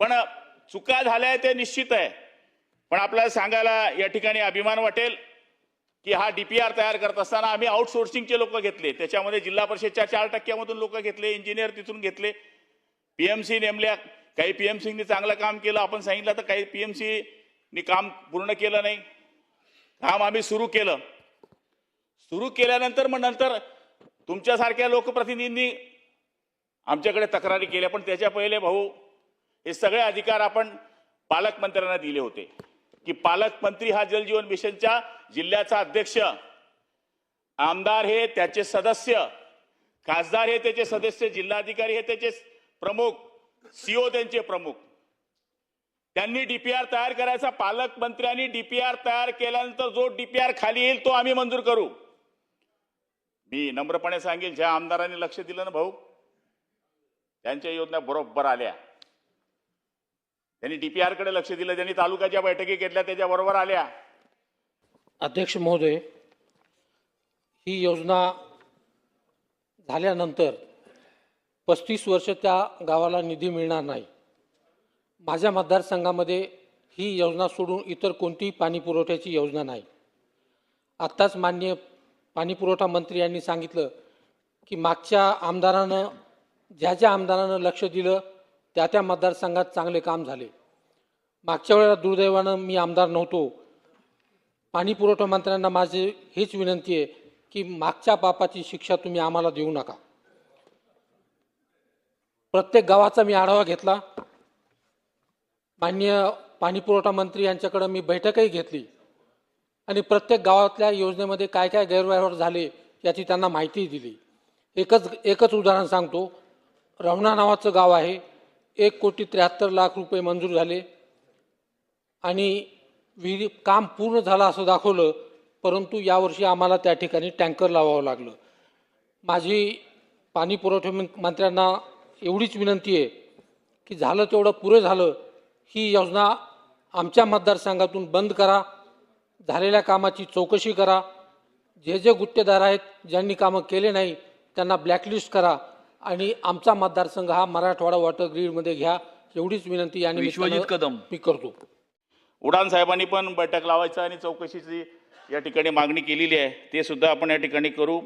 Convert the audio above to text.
पण चुका झाल्या ते निश्चित आहे. पण आपल्याला सांगायला या ठिकाणी अभिमान वाटेल की हा डीपीआर तयार करत असताना आम्ही आउटसोर्सिंगचे लोक घेतले. त्याच्यामध्ये जिल्हा परिषदच्या चार टक्क्यामधून लोक घेतले इंजिनियर तिथून घेतले. पीएमसी नेमल्या काही पीएमसीनी चांगलं काम केलं. आपण सांगितलं तर काही पीएमसीनी काम पूर्ण केलं नाही. काम आम्ही सुरू केलं. सुरू केल्यानंतर मग नंतर तुमच्यासारख्या लोकप्रतिनिधींनी आमच्याकडे तक्रारी केल्या. पण त्याच्या पहिले भाऊ हे सगळे अधिकार आपण पालकमंत्र्यांना दिले होते. की पालकमंत्री हा जलजीवन मिशनच्या जिल्ह्याचा अध्यक्ष आमदार हे त्याचे सदस्य खासदार हे त्याचे सदस्य जिल्हाधिकारी हे त्याचे प्रमुख सीओ त्यांचे प्रमुख. त्यांनी डीपीआर तयार करायचा पालकमंत्र्यांनी डीपीआर तयार केल्यानंतर जो डीपीआर खाली येईल तो आम्ही मंजूर करू. मी नम्रपणे सांगेल ज्या आमदारांनी लक्ष दिलं ना भाऊ त्यांच्या योजना बरोबर आल्या. त्यांनी डीपीआरकडे लक्ष दिलं त्यांनी तालुक्याच्या बैठकी घेतल्या त्याच्याबरोबर आल्या. अध्यक्ष महोदय ही योजना झाल्यानंतर पस्तीस वर्ष त्या गावाला निधी मिळणार नाही. माझ्या मतदारसंघामध्ये ही योजना सोडून इतर कोणतीही पाणी पुरवठ्याची योजना नाही. आत्ताच माननीय पाणीपुरवठा मंत्री यांनी सांगितलं की मागच्या आमदारानं ज्या ज्या आमदारानं लक्ष दिलं त्या त्या मतदारसंघात चांगले काम झाले. मागच्या वेळेला दुर्दैवानं मी आमदार नव्हतो. पाणी पुरवठा मंत्र्यांना माझी हीच विनंती आहे की मागच्या पापाची शिक्षा तुम्ही आम्हाला देऊ नका. प्रत्येक गावाचा मी आढावा घेतला. माननीय पाणी पुरवठा मंत्री यांच्याकडं मी बैठकही घेतली. आणि प्रत्येक गावातल्या योजनेमध्ये काय काय गैरव्यवहार झाले याची त्यांना माहिती दिली. एकच एकच उदाहरण सांगतो. रवणा नावाचं गाव आहे. एक कोटी त्र्याहत्तर लाख रुपये मंजूर झाले. आणि विहिरी काम पूर्ण झालं असं दाखवलं परंतु यावर्षी आम्हाला त्या ठिकाणी टँकर लावावं लागलं. माझी पाणी पुरवठा मंत्र्यांना एवढीच विनंती आहे की झालं तेवढं पुरे झालं ही योजना आमच्या मतदारसंघातून बंद करा झालेल्या कामाची चौकशी करा जे जे गुत्तेदार आहेत ज्यांनी कामं केले नाही त्यांना ब्लॅकलिस्ट करा आणि आमचा मतदारसंघ हा मराठवाडा वॉटर ग्रीडमध्ये घ्या एवढीच विनंती या विश्वजित निमित्तानं कदम. मी करतो. उडान साहेबांनी पण बैठक लावायचं आणि चौकशीची या ठिकाणी मागणी केलेली आहे. ते सुद्धा आपण या ठिकाणी करू.